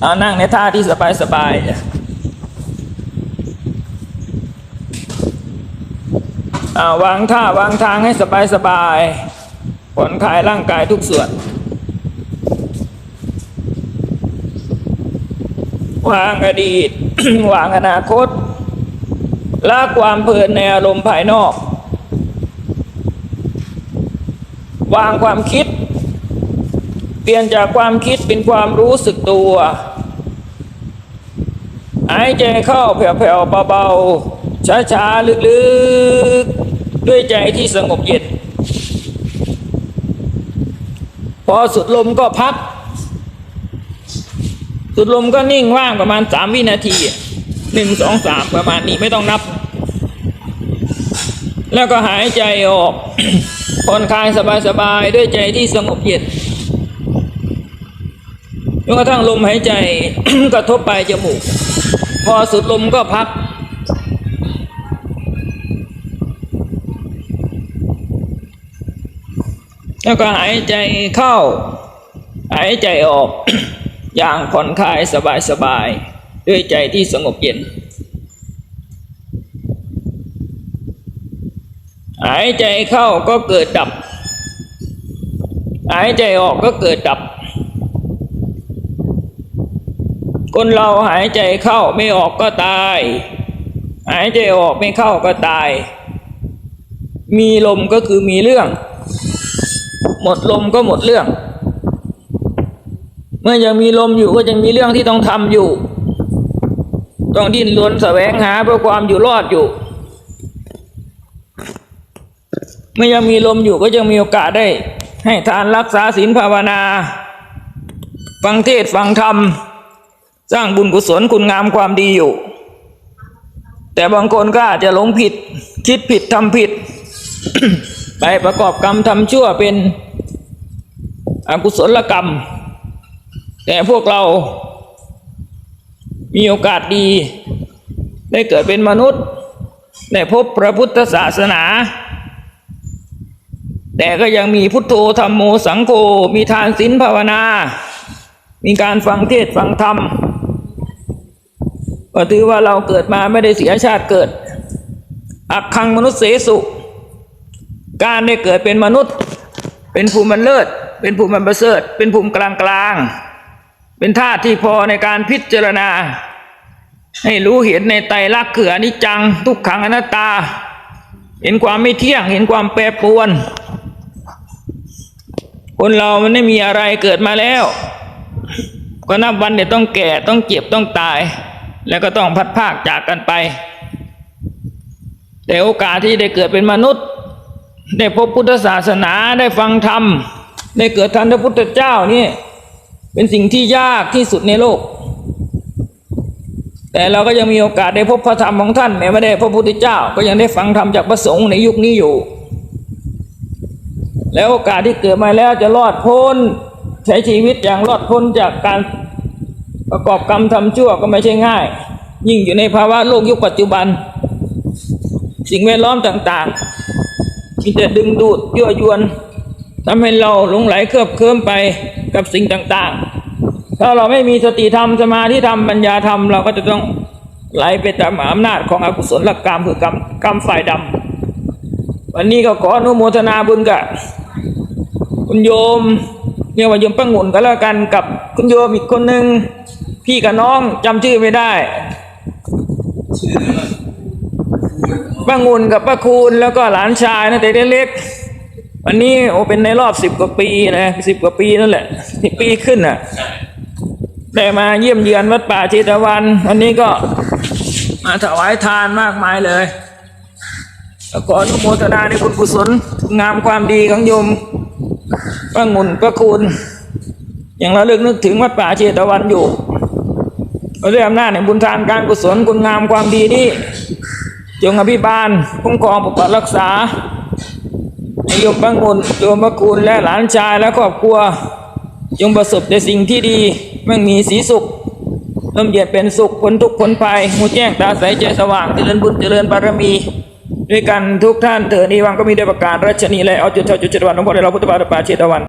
เอานั่งในท่าที่สบายสบายๆเอาวางท่าวางทางให้สบายสบายผ่อนคลายร่างกายทุกส่วน วางอดีต วางอนาคตละความเพลินในอารมณ์ภายนอก วางความคิด เปลี่ยนจากความคิดเป็นความรู้สึกตัว หายใจเข้าแผ่วๆเบาๆ ช้าๆ ลึกๆ ด้วยใจที่สงบเย็น พอสุดลมก็พัก สุดลมก็นิ่งว่างประมาณสามวินาทีหนึ่งสองสามประมาณนี้ไม่ต้องนับ แล้วก็หายใจออกผ่อนคลายสบายๆ ด้วยใจที่สงบเย็น จนกระทั่งลมหายใจ กระทบปลายจมูก พอสุดลมก็พัก แล้วก็หายใจเข้า หายใจออก อย่างผ่อนคลายสบายๆด้วยใจที่สงบเย็น หายใจเข้าก็เกิดดับ หายใจออกก็เกิดดับ คนเราหายใจเข้าไม่ออกก็ตาย หายใจออกไม่เข้าก็ตาย มีลมก็คือมีเรื่อง หมดลมก็หมดเรื่อง เมื่อยังมีลมอยู่ก็ยังมีเรื่องที่ต้องทำอยู่ ต้องดิ้นรนแสวงหาเพื่อความอยู่รอดอยู่ เมื่อยังมีลมอยู่ก็ยังมีโอกาสได้ ให้ทานรักษาศีลภาวนา ฟังเทศฟังธรรม สร้างบุญกุศลคุณงามความดีอยู่ แต่บางคนก็อาจจะหลงผิด คิดผิดทำผิด ไปประกอบกรรมทำชั่วเป็นอกุศลกรรม แต่พวกเรา มีโอกาสดี ได้เกิดเป็นมนุษย์ ได้พบพระพุทธศาสนา แต่ก็ยังมีพุทโธธรรมโมสังโฆมีทานศีลภาวนา มีการฟังเทศน์ฟังธรรม ก็ถือว่าเราเกิดมาไม่ได้เสียชาติเกิด อักขังมนุษย์เสสุ การได้เกิดเป็นมนุษย์ เป็นภูมิมันเลิศ เป็นภูมิมันประเสริฐ เป็นภูมิกลางกลาง เป็นธาตุที่พอในการพิจารณา ให้รู้เห็นในไตรลักษณ์คืออนิจจัง ทุกขังอนัตตา เห็นความไม่เที่ยง เห็นความแปรปรวน คนเรามันไม่มีอะไรเกิดมาแล้ว ก็นับวันเดี๋ยวต้องแก่ ต้องเจ็บ ต้องตาย แล้วก็ต้องพัดภาคจากกันไป แต่โอกาสที่ได้เกิดเป็นมนุษย์ ได้พบพุทธศาสนาได้ฟังธรรม ได้เกิดทันพระพุทธเจ้านี่เป็นสิ่งที่ยากที่สุดในโลก แต่เราก็ยังมีโอกาสได้พบพระธรรมของท่านแม้ไม่ได้พบพระพุทธเจ้า ก็ยังได้ฟังธรรมจากพระสงฆ์ในยุคนี้อยู่ แล้วโอกาสที่เกิดมาแล้วจะรอดพ้นใช้ชีวิตอย่างรอดพ้นจากการ ประกอบกรรมทำชั่วก็ไม่ใช่ง่าย ยิ่งอยู่ในภาวะโลกยุคปัจจุบัน สิ่งแวดล้อมต่างๆที่จะดึงดูดยั่วยวนทำให้เราหลงไหลเคลือบเคลิ้มไปกับสิ่งต่างๆ ถ้าเราไม่มีสติธรรมสมาธิธรรมปัญญาธรรมเราก็จะต้องไหลไปตามอำนาจของอกุศลกรรมคือกรรมกรรมฝ่ายดำวันนี้ก็ขออนุโมทนาบุญกับคุณโยมเรียว่าโยมปังงุนก็แล้วกันกับคุณโยมอีกคนหนึ่ง พี่กับน้องจำชื่อไม่ได้ป้างุนกับป้าคูณแล้วก็หลานชายนะแต่เล็กๆวันนี้โอเป็นในรอบสิบกว่าปีนะสิบกว่าปีนั่นแหละสิบปีขึ้นน่ะได้มาเยี่ยมเยือนวัดป่าเจตวัน วันนี้ก็มาถวายทานมากมายเลยแล้วก็อนุโมทนาในบุญกุศลงามความดีของโยมป้างุนป้าคูณยังเระลึกนึกถึงวัดป่าเจตวันอยู่ ด้วยอำนาจในบุญทานการกุศลคุณงามความดีนี้จงอภิบาลคุ้มครองปกปักรักษาให้โยมบังุนโยมพระคุณและหลานชายและครอบครัว จงประสบแต่สิ่งที่ดีมั่งมีสีสุขร่มเย็นเป็นสุขพ้นทุกข์พ้นภัยหมูแจ้งตาใสใจสว่างเจริญบุญเจริญบารมี ด้วยกันทุกท่านเถิดนิวังก็มีได้ประกาศรัชนีและเอาจุดเท่าจุดเจดวันหลวงพ่อได้เราพุทธบาทป่าเชตวัน